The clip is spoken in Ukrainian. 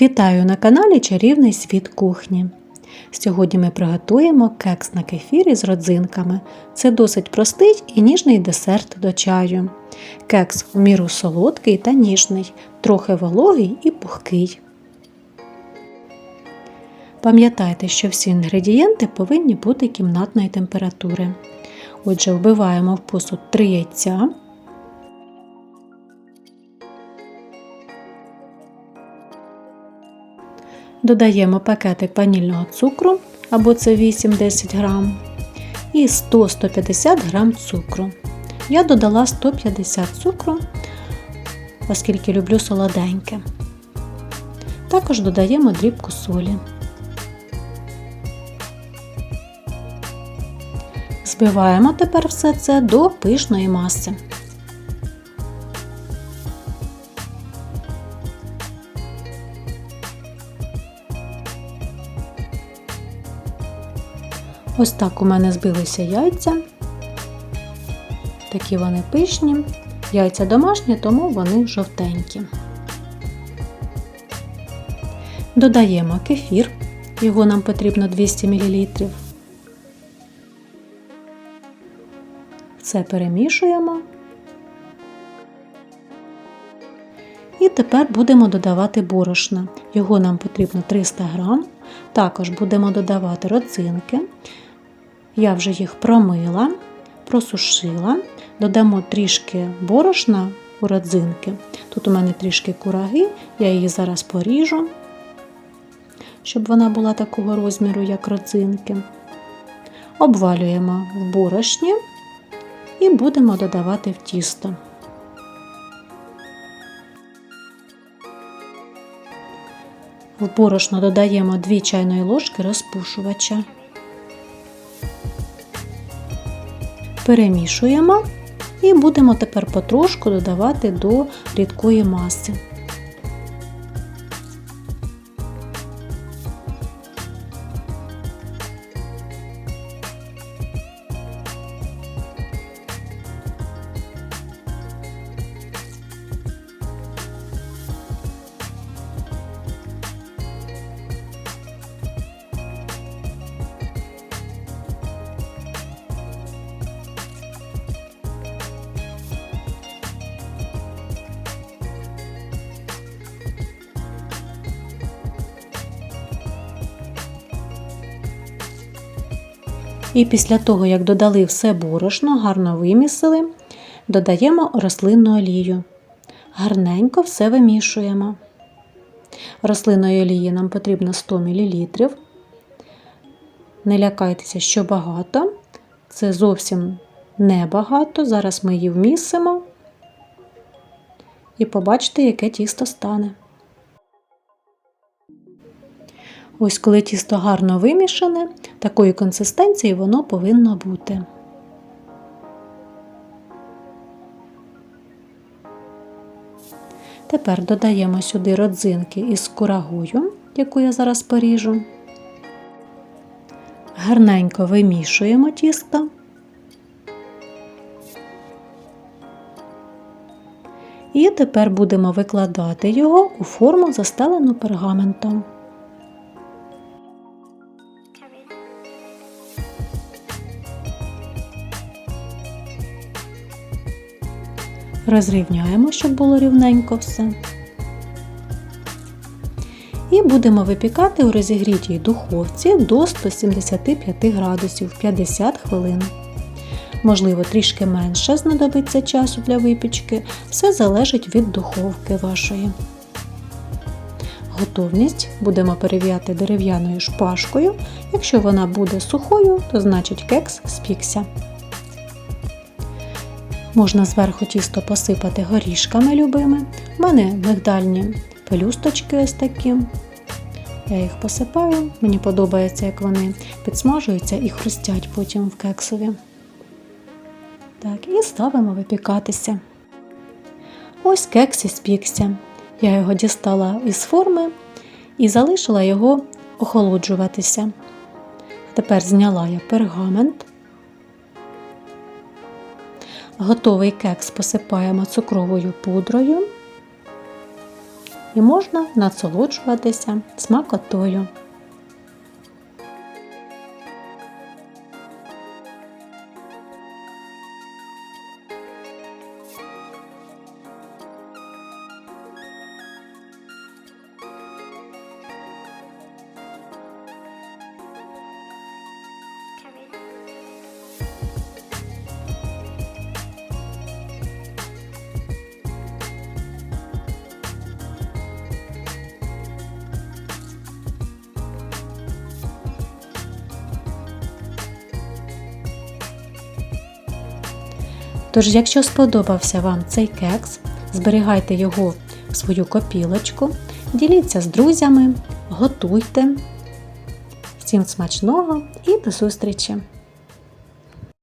Вітаю на каналі Чарівний світ кухні. Сьогодні ми приготуємо кекс на кефірі з родзинками. Це досить простий і ніжний десерт до чаю. Кекс в міру солодкий та ніжний, трохи вологий і пухкий. Пам'ятайте, що всі інгредієнти повинні бути кімнатної температури. Отже, вбиваємо в посуд 3 яйця. Додаємо пакетик ванільного цукру або це 8-10 грам і 100-150 грам цукру. Я додала 150 цукру, оскільки люблю солоденьке. Також додаємо дрібку солі. Збиваємо тепер все це до пишної маси. Ось так у мене збилися яйця. Такі вони пишні. Яйця домашні, тому вони жовтенькі. Додаємо кефір, його нам потрібно 200 мл. Все перемішуємо. І тепер будемо додавати борошна. Його нам потрібно 300 г. Також будемо додавати родзинки. Я вже їх промила, просушила, додамо трішки борошна у родзинки. Тут у мене трішки кураги, я її зараз поріжу, щоб вона була такого розміру, як родзинки. Обвалюємо в борошні і будемо додавати в тісто. В борошно додаємо 2 чайної ложки розпушувача. Перемішуємо і будемо тепер потрошку додавати до рідкої маси. І після того, як додали все борошно, гарно вимісили, додаємо рослинну олію. Гарненько все вимішуємо. Рослинної олії нам потрібно 100 мл. Не лякайтеся, що багато. Це зовсім небагато. Зараз ми її вмісимо і побачите, яке тісто стане. Ось коли тісто гарно вимішане, такої консистенції воно повинно бути. Тепер додаємо сюди родзинки із курагою, яку я зараз поріжу. Гарненько вимішуємо тісто. І тепер будемо викладати його у форму, застелену пергаментом. Розрівняємо, щоб було рівненько все. І будемо випікати у розігрітій духовці до 175 градусів 50 хвилин. Можливо, трішки менше знадобиться часу для випічки, все залежить від духовки вашої. Готовність будемо перев'яти дерев'яною шпажкою. Якщо вона буде сухою, то значить кекс спікся. Можна зверху тісто посипати горішками любими. У мене мигдальні пелюсточки ось такі. Я їх посипаю, мені подобається, як вони підсмажуються і хрустять потім в кексові. Так, І ставимо випікатися. Ось кекс і спікся. Я його дістала із форми і залишила його охолоджуватися. Тепер зняла я пергамент. Готовий кекс посипаємо цукровою пудрою. і можна насолоджуватися смакотою. Тож, якщо сподобався вам цей кекс, зберігайте його в свою копілочку, діліться з друзями, готуйте. Всім смачного і до зустрічі!